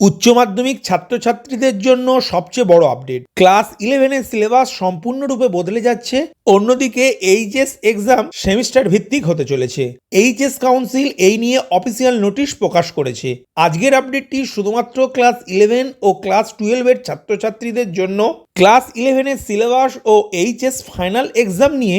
উচ্চ মাধ্যমিক ছাত্রছাত্রীদের জন্য সবচেয়ে বড় আপডেট ক্লাস ইলেভেনের সিলেবাস সম্পূর্ণরূপে বদলে যাচ্ছে, অন্যদিকে এইচএস এক্সাম সেমিস্টার ভিত্তিক হতে চলেছে। এইচএস কাউন্সিল এই নিয়ে অফিসিয়াল নোটিশ প্রকাশ করেছে। আজকের আপডেটটি শুধুমাত্র ক্লাস ইলেভেন ও ক্লাস টুয়েলভের ছাত্রছাত্রীদের জন্য। ক্লাস ইলেভেনের সিলেবাস ও এইচএস ফাইনাল এক্সাম নিয়ে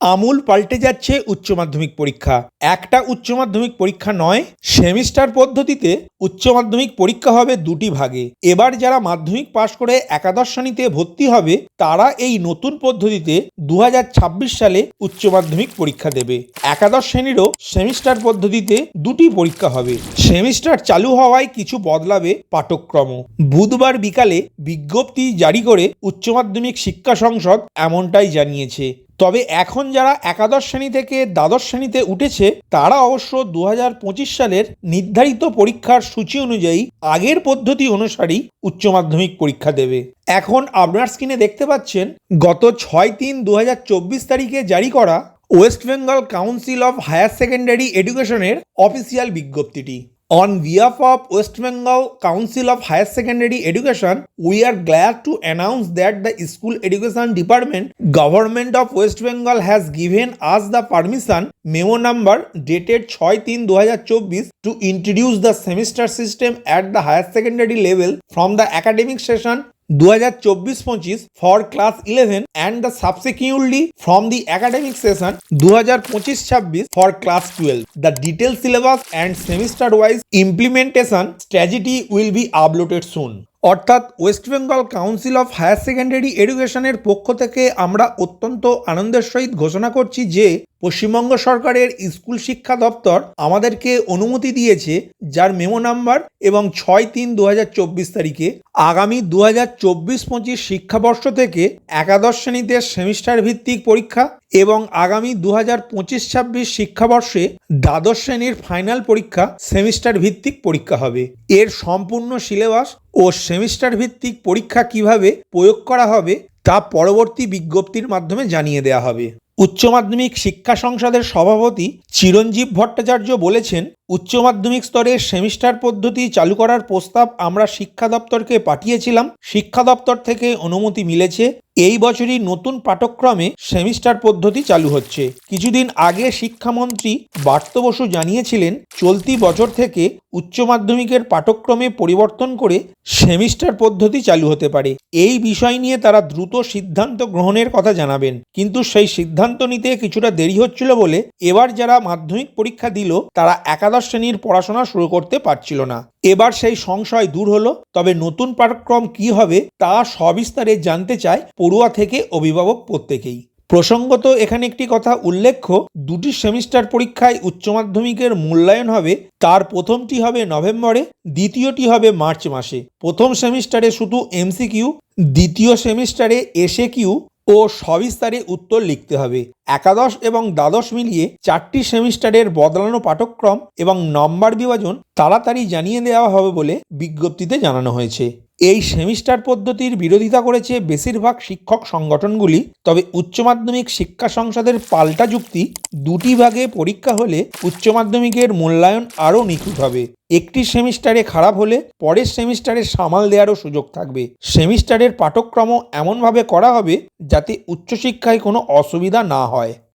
আমূল পাল্টে যাচ্ছে উচ্চ মাধ্যমিক পরীক্ষা। একটা উচ্চ মাধ্যমিক পরীক্ষা নয়, সেমিস্টার পদ্ধতিতে উচ্চ মাধ্যমিক পরীক্ষা হবে দুটি ভাগে। এবার যারা মাধ্যমিক পাশ করে একাদশ শ্রেণীতে ভর্তি হবে, তারা এই নতুন পদ্ধতিতে দু হাজার ছাব্বিশ সালে উচ্চ মাধ্যমিক পরীক্ষা দেবে। একাদশ শ্রেণীরও সেমিস্টার পদ্ধতিতে দুটি পরীক্ষা হবে। সেমিস্টার চালু হওয়ায় কিছু বদলাবে পাঠক্রম বুধবার বিকালে বিজ্ঞপ্তি জারি করে উচ্চ মাধ্যমিক শিক্ষা সংসদ এমনটাই জানিয়েছে। তবে এখন যারা একাদশ শ্রেণি থেকে দ্বাদশ শ্রেণীতে উঠেছে, তারা অবশ্য দু হাজার পঁচিশ সালের নির্ধারিত পরীক্ষার সূচি অনুযায়ী আগের পদ্ধতি অনুসারেই উচ্চ মাধ্যমিক পরীক্ষা দেবে। এখন আপনার স্ক্রিনে দেখতে পাচ্ছেন, গত ছয় তিন দু তারিখে জারি করা West Bengal Council of Higher Secondary এডুকেশনের অফিসিয়াল বিজ্ঞপ্তিটি। On behalf of West Bengal Council of Higher Secondary Education, we are glad to announce that the School Education Department, Government of West Bengal has given us the permission, memo number dated 6-3-2024 to introduce the semester system at the higher secondary level from the academic session দু চব্বিশ পঁচিশ for class eleven and the subsequently from the academic session দু পঁচিশ ছাব্বিশ for class twelve the detail syllabus and semester wise implementation strategy will be uploaded soon অর্থাৎ West Bengal Council of Higher Secondary এডুকেশনের পক্ষ থেকে আমরা অত্যন্ত আনন্দের সহিত ঘোষণা করছি যে পশ্চিমবঙ্গ সরকারের স্কুল শিক্ষা দপ্তর আমাদেরকে অনুমতি দিয়েছে যার মেমো নাম্বার এবং ছয় তিন দু তারিখে আগামী দু হাজার চব্বিশ পঁচিশ শিক্ষাবর্ষ থেকে একাদশ শ্রেণীতে সেমিস্টার ভিত্তিক পরীক্ষা এবং আগামী দু হাজার পঁচিশ ছাব্বিশ শিক্ষাবর্ষে দ্বাদশ শ্রেণির ফাইনাল পরীক্ষা সেমিস্টার ভিত্তিক পরীক্ষা হবে। এর সম্পূর্ণ সিলেবাস ও সেমিস্টার ভিত্তিক পরীক্ষা কীভাবে প্রয়োগ করা হবে তা পরবর্তী বিজ্ঞপ্তির মাধ্যমে জানিয়ে দেওয়া হবে। উচ্চ মাধ্যমিক শিক্ষা সংসদের সভাপতি চিরঞ্জীব ভট্টাচার্য বলেছেন, উচ্চ মাধ্যমিক স্তরে সেমিস্টার পদ্ধতি চালু করার প্রস্তাব আমরা শিক্ষা দপ্তরকে পাঠিয়েছিলাম। শিক্ষা দপ্তর থেকে অনুমতি মিলেছে। এই বছরই নতুন পাঠক্রমে সেমিস্টার পদ্ধতি চালু হচ্ছে। কিছুদিন আগে শিক্ষামন্ত্রী বার্ত বসু জানিয়েছিলেন, চলতি বছর থেকে উচ্চ মাধ্যমিকের পাঠক্রমে পরিবর্তন করে সেমিস্টার পদ্ধতি চালু হতে পারে। এই বিষয় নিয়ে তারা দ্রুত সিদ্ধান্ত গ্রহণের কথা জানাবেন। কিন্তু সেই সিদ্ধান্ত নিতে কিছুটা দেরি হচ্ছিল বলে এবার যারা মাধ্যমিক পরীক্ষা দিল, তারা একাদশ শ্রেণির পড়াশোনা শুরু করতে পারছিল না। এবার সেই সংশয় দূর হলো, তবে নতুন পাঠক্রম কি হবে তা সবিস্তারে জানতে চায় পড়ুয়া থেকে অভিভাবক প্রত্যেকেই। প্রসঙ্গত এখানে একটি কথা উল্লেখ্য, দুটি সেমিস্টার পরীক্ষায় উচ্চ মাধ্যমিকের মূল্যায়ন হবে, তার প্রথমটি হবে নভেম্বরে, দ্বিতীয়টি হবে মার্চ মাসে। প্রথম সেমিস্টারে শুধু এমসিকিউ, দ্বিতীয় সেমিস্টারে এসে কিউ ও সবিস্তারে উত্তর লিখতে হবে। একাদশ এবং দ্বাদশ মিলিয়ে চারটি সেমিস্টারের বদলানো পাঠক্রম এবং নম্বর বিভাজন তাড়াতাড়ি জানিয়ে দেওয়া হবে বলে বিজ্ঞপ্তিতে জানানো হয়েছে। এই সেমিস্টার পদ্ধতির বিরোধিতা করেছে বেশিরভাগ শিক্ষক সংগঠনগুলি, তবে উচ্চ মাধ্যমিক শিক্ষা সংসদের পাল্টা যুক্তি, দুটি ভাগে পরীক্ষা হলে উচ্চ মাধ্যমিকের মূল্যায়ন আরও নিখুঁত হবে। একটি সেমিস্টারে খারাপ হলে পরের সেমিস্টারে সামাল দেওয়ারও সুযোগ থাকবে। সেমিস্টারের পাঠক্রম এমনভাবে করা হবে যাতে উচ্চশিক্ষায় কোনো অসুবিধা না হয়।